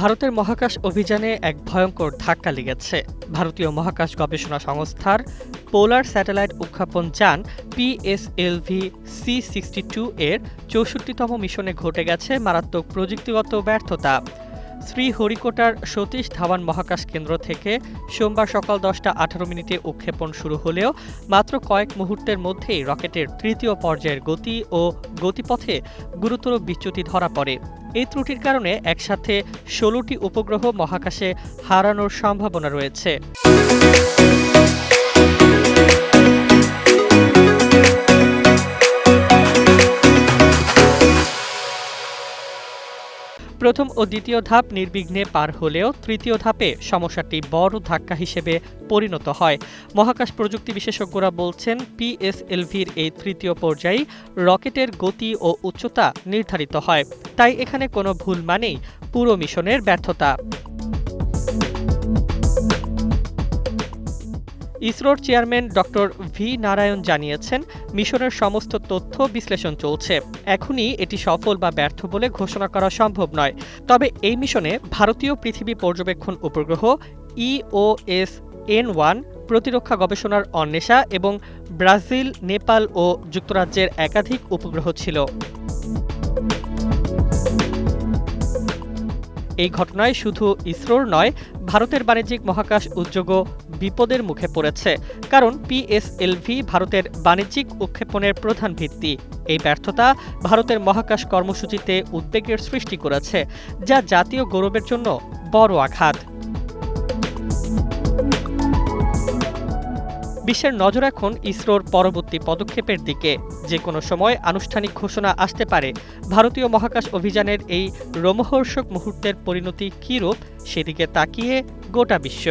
ভারতের মহাকাশ অভিযানে এক ভয়ঙ্কর ধাক্কা লেগেছে। ভারতীয় মহাকাশ গবেষণা সংস্থার পোলার স্যাটেলাইট উৎক্ষেপণ যান পিএসএলভি সি সিক্সটি টু এর চৌষট্টিতম মিশনে ঘটে গেছে মারাত্মক প্রযুক্তিগত ব্যর্থতা। শ্রীহরিকোটার সতীশ ধাওয়ান মহাকাশ কেন্দ্র থেকে সোমবার সকাল দশটা আঠারো মিনিটে উৎক্ষেপণ শুরু হলেও মাত্র কয়েক মুহূর্তের মধ্যেই রকেটের তৃতীয় পর্যায়ের গতি ও গতিপথে গুরুতর বিচ্যুতি ধরা পড়ে। এই ত্রুটির কারণে একসাথে ষোলোটি উপগ্রহ মহাকাশে হারানোর সম্ভাবনা রয়েছে। প্রথম ও দ্বিতীয় ধাপ নির্বিঘ্নে পার হলেও তৃতীয় ধাপে সমস্যাটি বড় ধাক্কা হিসেবে পরিণত হয়। মহাকাশ প্রযুক্তি বিশেষজ্ঞরা বলছেন, পিএসএলভির এই তৃতীয় পর্যায়ে রকেটের গতি ও উচ্চতা নির্ধারিত হয়। তাই এখানে কোনো ভুল মানেই পুরো মিশনের ব্যর্থতা। ইসরোর চেয়ারম্যান ডক্টর ভি নারায়ণ জানিয়েছেন মিশনের সমস্ত তথ্য বিশ্লেষণ চলছে। এখনই এটি সফল বা ব্যর্থ বলে ঘোষণা করা সম্ভব নয়। তবে এই মিশনে ভারতীয় পৃথিবী পর্যবেক্ষণ উপগ্রহ ইওএস এন ওয়ান প্রতিরক্ষা গবেষণার অন্বেষা এবং ব্রাজিল, নেপাল ও যুক্তরাজ্যের একাধিক উপগ্রহ ছিল। এই ঘটনায় শুধু ইসরোর নয়, ভারতের বাণিজ্যিক মহাকাশ উদ্যোগও বিপদের মুখে পড়েছে। কারণ পিএসএলভি ভারতের বাণিজ্যিক উৎক্ষেপণের প্রধান ভিত্তি। এই ব্যর্থতা ভারতের মহাকাশ কর্মসূচিতে উদ্বেগের সৃষ্টি করেছে, যা জাতীয় গৌরবের জন্য বড় আঘাত। বিশ্বের নজর এখন ইসরোর পরবর্তী পদক্ষেপের দিকে। যে কোনো সময় আনুষ্ঠানিক ঘোষণা আসতে পারে। ভারতীয় মহাকাশ অভিযানের এই রোমহর্ষক মুহূর্তের পরিণতি কী রূপ? সেদিকে তাকিয়ে গোটা বিশ্ব।